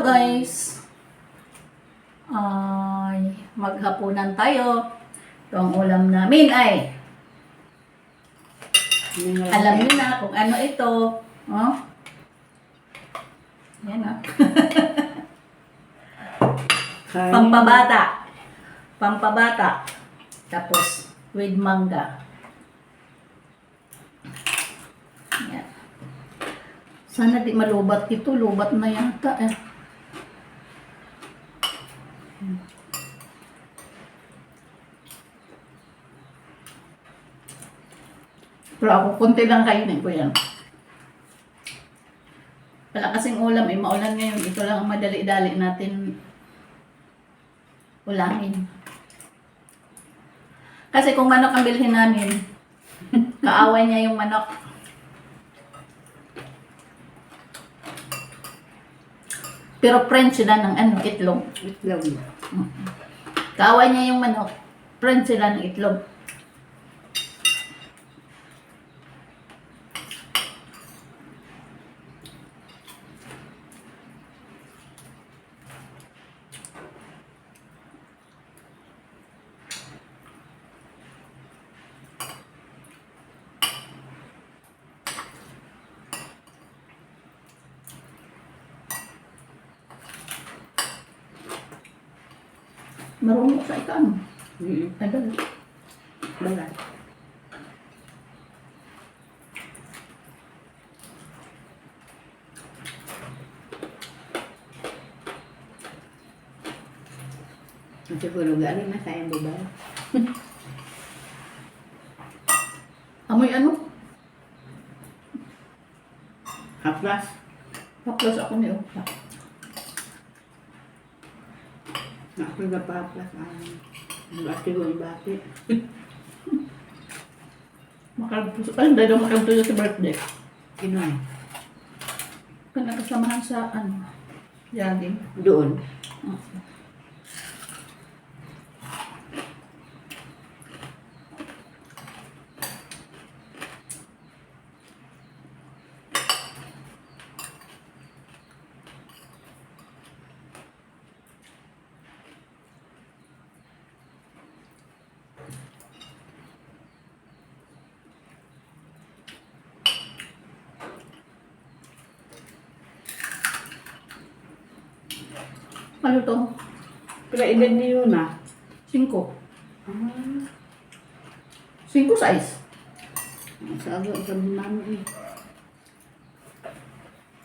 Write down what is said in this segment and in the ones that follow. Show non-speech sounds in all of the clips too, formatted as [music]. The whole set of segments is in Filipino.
Hello guys! Ay, maghapunan tayo. Ito ang ulam namin ay, alam niyo na kung ano ito. Oh. Yan ah. [laughs] Kanin. Pampabata. Pampabata. Tapos, with mangga. Yan. Sana di malubat ito. Lubat na yata eh. Pero ako, konti lang kainin ko yan. Wala kasing ulam eh. Maulan ngayon. Ito lang ang madali-dali natin ulamin. Kasi kung manok ang bilhin namin, [laughs] kaaway niya yung manok. Pero friend sila ng ano, itlog. Itlog. Kaaway niya yung manok. Friend sila ng itlog. Marunong sa ikaan. Mm -hmm. Ano? Balay. Siguro galing na sa ba? hấp ano? Haplas. Haplas ako ni Opa. Ako na pa haplas. Ang bati ko ang bati. [laughs] Makalpuso. Ay, hindi daw makalpuso sa birthday. Kinoy. Kung nakasamahan sa ano, jogging. Doon. Ano to? Pero edad niyo na. Cinco. Ah. Cinco size. Sa ako, sa mama eh.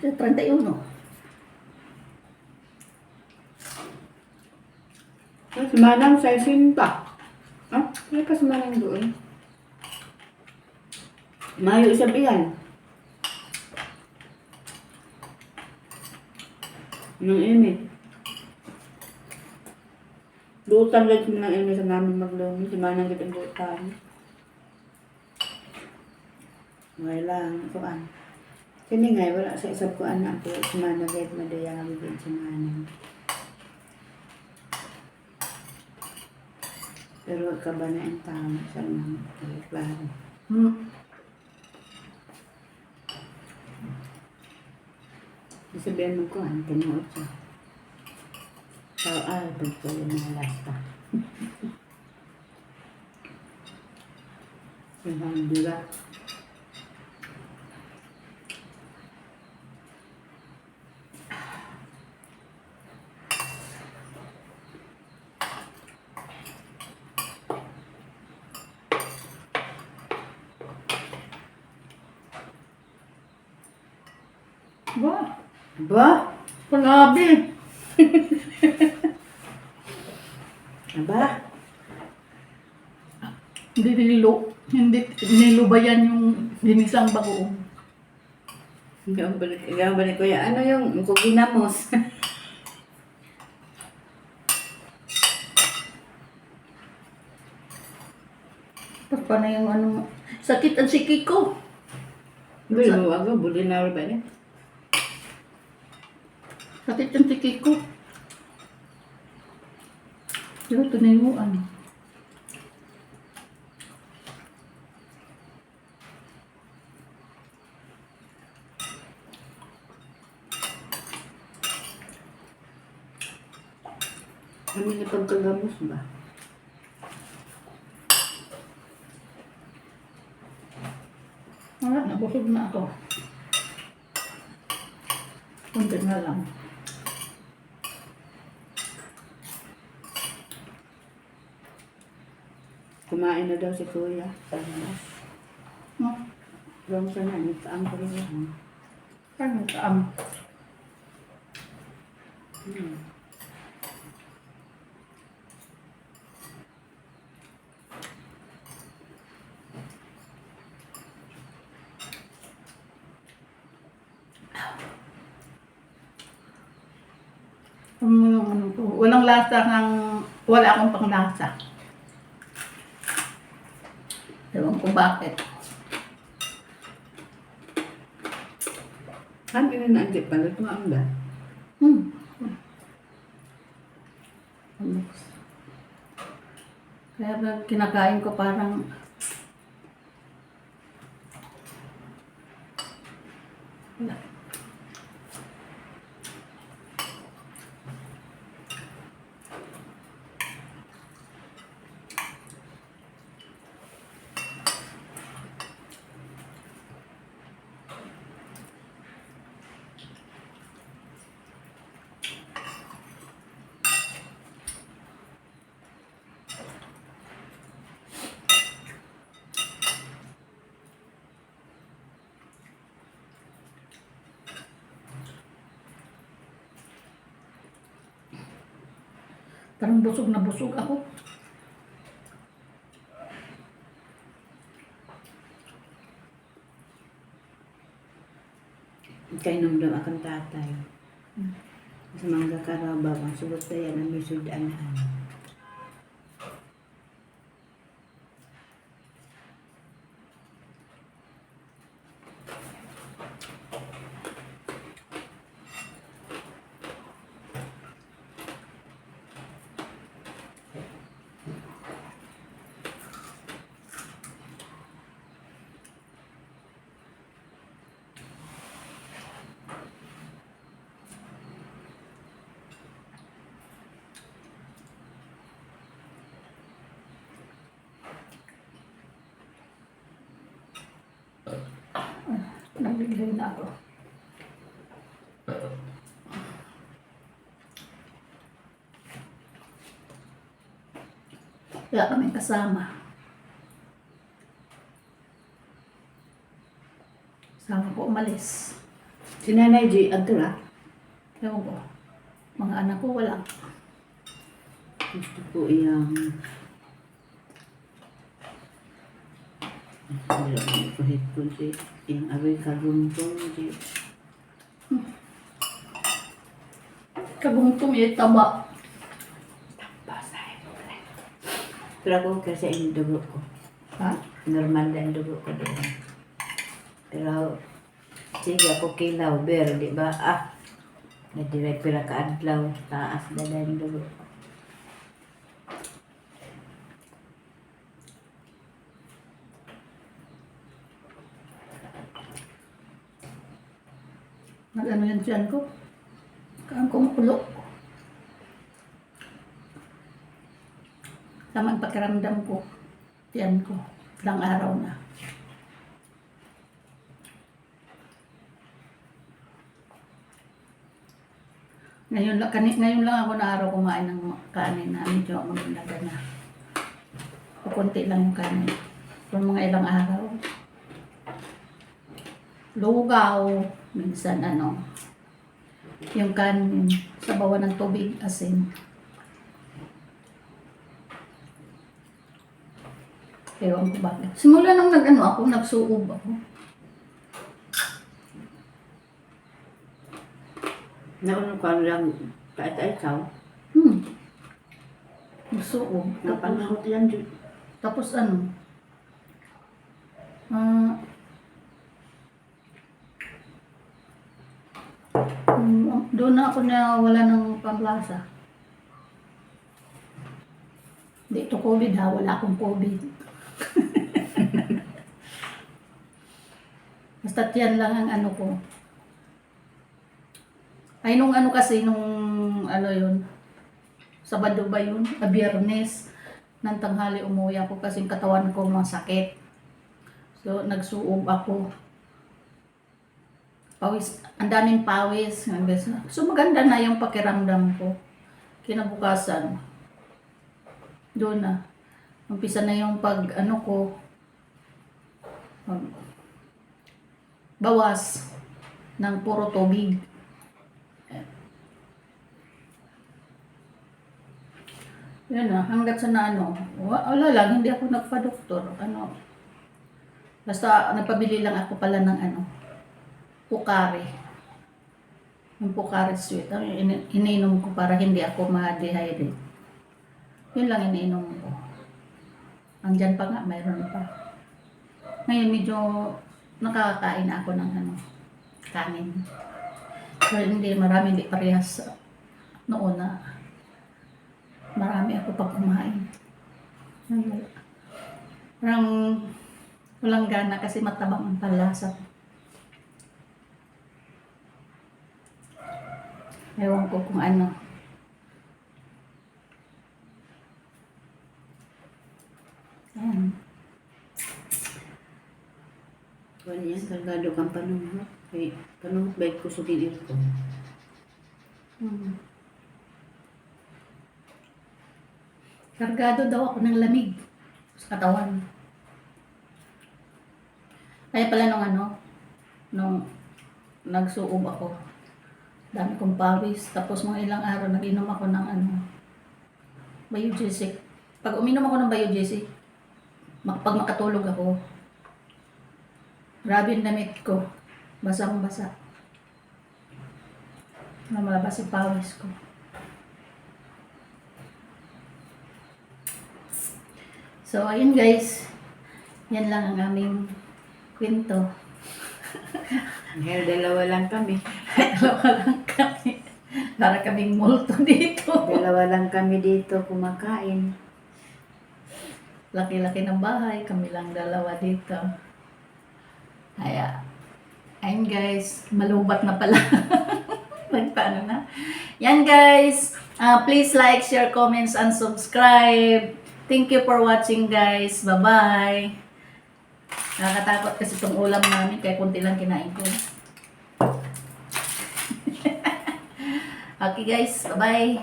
Sa 31. Ah, si sa may pa si Manang doon. Mayo isa biyan. Nang init. Dutan si Nang init sa namin maglumi. Si Manang kitang dutan. Ngay lang, kuan. Kini ngay, wala sa isang kuan na ako. Si Manang kahit madayang din si Manang. Pero ka ba na ang tama sa mga klaro? Hmm. Sabihan mo ko, ang tinuot siya. So, ay, pagko yung mga lasta. Alhamdulillah. Ba? Ba? Panabi. Hindi nilo. Hindi nilubayan yung dinisang bagoong. Ikaw balik, ikaw balik kuya. Ano yung kukinamos? Tapos pa na yung ano, sakit ang siki ko. Buli mo ako, buli na ba niya? Sakit ang siki ko. Pero tuniluan. Kami na pagkagamos ba? Wala, nabusog na ako. Kunti na lang. Kumain na daw si Kuya. Pagmas. No? Wrong sa na, nagkaang pa rin yan. Kaya kaam. Hmm. Um, walang lasa ng, wala akong panglasa. Ewan ko bakit. Kan ini nanti palit mo ang ba? Hmm. Kaya kinakain ko parang wala. Parang busog na busog ako. Kainom daw akan tatay. Sa mga karaba, ang sugot na yan ang may sudanaan. Nagligay na ako. Wala kaming kasama. Sama ko umalis. Si Nanay G, adto na. Ewan ko. Mga anak ko wala. Gusto ko iyang... Wala ko ipahit ko si iyang away kaguntong si... Kagungtong eh, taba. Basay ko pala. Pero ako kasi yung dugo ko. Ha? Normal lang dugo ko doon. Pero sige ako kilaw, ber, di ba? Ah, nadirect pila ka adlaw, taas na lang dugo Nag-ano yan dyan ko. Kaan kumukulo. Tamang pakiramdam ko. Yan ko. Ilang araw na. Ngayon lang, kani, ngayon lang ako na araw kumain ng kanin na medyo maganda na. Kukunti lang yung kanin. For mga ilang araw. Lugaw, minsan ano, yung kanin, sabawan ng tubig, asin. Ewan ko bakit. Simula nang nag-ano ako, nagsuob ako. Ko ano lang, kahit ay ikaw, Hmm. Nagsuob. Tapos, napanahot yan tapos ano, ah, mm, doon na ako na wala ng pamplasa. Dito COVID ha, wala akong COVID. [laughs] Basta yan lang ang ano ko. Ay, nung ano kasi, nung ano yun, Sabado ba yun? A biyernes. Nang tanghali umuwi ako kasi katawan ko masakit. So, nagsuob ako. Pawis, ang daming pawis. So, maganda na yung pakiramdam ko. Kinabukasan, doon na. Umpisa na yung pag, ano ko, pag, bawas ng puro tubig. Yan na, hanggat sa na ano, wa- wala lang, hindi ako nagpa-doktor. Ano, basta nagpabili lang ako pala ng ano, pukari. Yung pukari sweet. Ang ini- iniinom ko para hindi ako ma-dehydrate. Yun lang iniinom ko. Andyan pa nga, mayroon pa. Ngayon medyo nakakakain na ako ng ano, kanin. Pero hindi, marami hindi parehas noon na marami ako pag kumain. Parang walang gana kasi matabang ang palasa. Ewan ko kung ano. Ayan. Kuan yan, kargado kang panunghot. Kay panunghot ba ko sugin ito? Hmm. Kargado daw ako ng lamig sa katawan. Kaya pala nung ano, nung nagsuob ako, dami kong pawis, tapos mga ilang araw nag-inom ako ng ano, biogesic. Pag uminom ako ng biogesic, pag makatulog ako, grabe yung damit ko, basang basa. Lumalabas yung pawis ko. So, ayun guys. Yan lang ang aming kwento. [laughs] Ngayon, dalawa lang kami. [laughs] Dalawa lang kami. Para kaming multo [laughs] dito. Dalawa lang kami dito kumakain. Laki-laki ng bahay. Kami lang dalawa dito. Kaya, ayun guys. Malubat na pala. Nagpaano na. Yan guys. Ah, please like, share, comments, and subscribe. Thank you for watching guys. Bye-bye. Nakakatakot kasi itong ulam namin kaya kunti lang kinain ko. [laughs] okay guys, bye-bye.